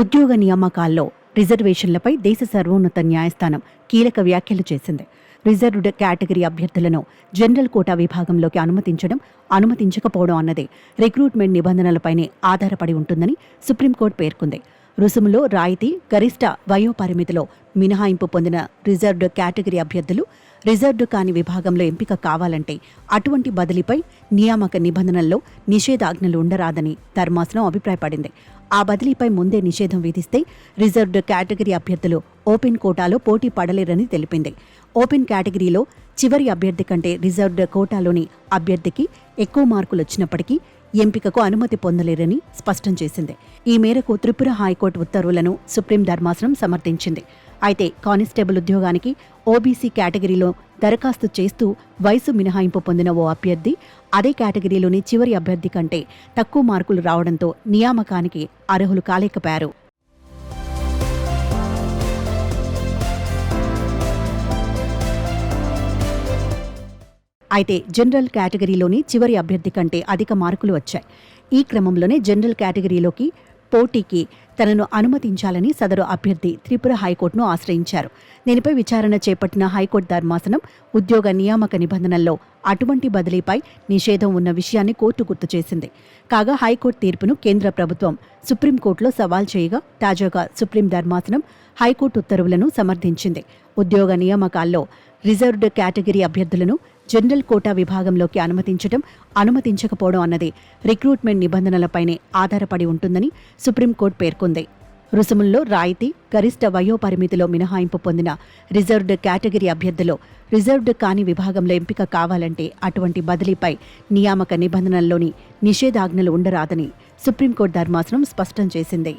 ఉద్యోగ నియామకాల్లో రిజర్వేషన్లపై దేశ సర్వోన్నత న్యాయస్థానం కీలక వ్యాఖ్యలు చేసింది. రిజర్వ్డ్ కేటగిరీ అభ్యర్థులను జనరల్ కోటా విభాగంలోకి అనుమతించడం అనుమతించకపోవడం అన్నది రిక్రూట్మెంట్ నిబంధనలపైనే ఆధారపడి ఉంటుందని సుప్రీంకోర్టు పేర్కొంది. రుసుములో రాయితీ గరిష్ట వయోపరిమితిలో మినహాయింపు పొందిన రిజర్వ్డ్ కేటగిరీ అభ్యర్థులు రిజర్వ్డ్ కాని విభాగంలో ఎంపిక కావాలంటే అటువంటి బదిలీపై నియామక నిబంధనల్లో నిషేధాజ్ఞలు ఉండరాదని ధర్మాసనం అభిప్రాయపడింది. ఆ బదిలీపై ముందే నిషేధం విధిస్తే రిజర్వ్డ్ కేటగిరీ అభ్యర్థులు ఓపెన్ కోటాలో పోటీ పడలేరని తెలిపింది. ఓపెన్ కేటగిరీలో చివరి అభ్యర్థి కంటే రిజర్వ్డ్ కోటాలోని అభ్యర్థికి ఎక్కువ మార్కులు వచ్చినప్పటికీ ఎంపికకు అనుమతి పొందలేరని స్పష్టం చేసింది. ఈ మేరకు త్రిపుర హైకోర్టు ఉత్తర్వులను సుప్రీం ధర్మాసనం సమర్థించింది. అయితే కానిస్టేబుల్ ఉద్యోగానికి ఓబీసీ కేటగిరీలో దరఖాస్తు చేస్తూ వయసు మినహాయింపు పొందిన ఓ అభ్యర్థి అదే కేటగిరీలోని చివరి అభ్యర్థి కంటే తక్కువ మార్కులు రావడంతో నియామకానికి అర్హులు కాలేకపోయారు. అయితే జనరల్ కేటగిరీలోని చివరి అభ్యర్థి కంటే అధిక మార్కులు వచ్చాయి. ఈ క్రమంలోనే జనరల్ కేటగిరీలోకి పోటీకి తనను అనుమతించాలని సదరు అభ్యర్థి త్రిపుర హైకోర్టును ఆశ్రయించారు. దీనిపై విచారణ చేపట్టిన హైకోర్టు ధర్మాసనం ఉద్యోగ నియామక నిబంధనల్లో అటువంటి బదిలీపై నిషేధం ఉన్న విషయాన్ని కోర్టు గుర్తు చేసింది. కాగా హైకోర్టు తీర్పును కేంద్ర ప్రభుత్వం సుప్రీంకోర్టులో సవాల్ చేయగా తాజాగా సుప్రీం ధర్మాసనం హైకోర్టు ఉత్తర్వులను సమర్థించింది. ఉద్యోగ నియామకాల్లో రిజర్వ్డ్ కేటగిరీ అభ్యర్థులను జనరల్ కోటా విభాగంలోకి అనుమతించడం అనుమతించకపోవడం అన్నది రిక్రూట్మెంట్ నిబంధనలపైనే ఆధారపడి ఉంటుందని సుప్రీంకోర్టు పేర్కొంది. రుసుముల్లో రాయితీ గరిష్ట వయోపరిమితిలో మినహాయింపు పొందిన రిజర్వ్డ్ కేటగిరీ అభ్యర్థులు రిజర్వ్డ్ కాని విభాగంలో ఎంపిక కావాలంటే అటువంటి బదిలీపై నియామక నిబంధనల్లోని నిషేధాజ్ఞలు ఉండరాదని సుప్రీంకోర్టు ధర్మాసనం స్పష్టం చేసింది.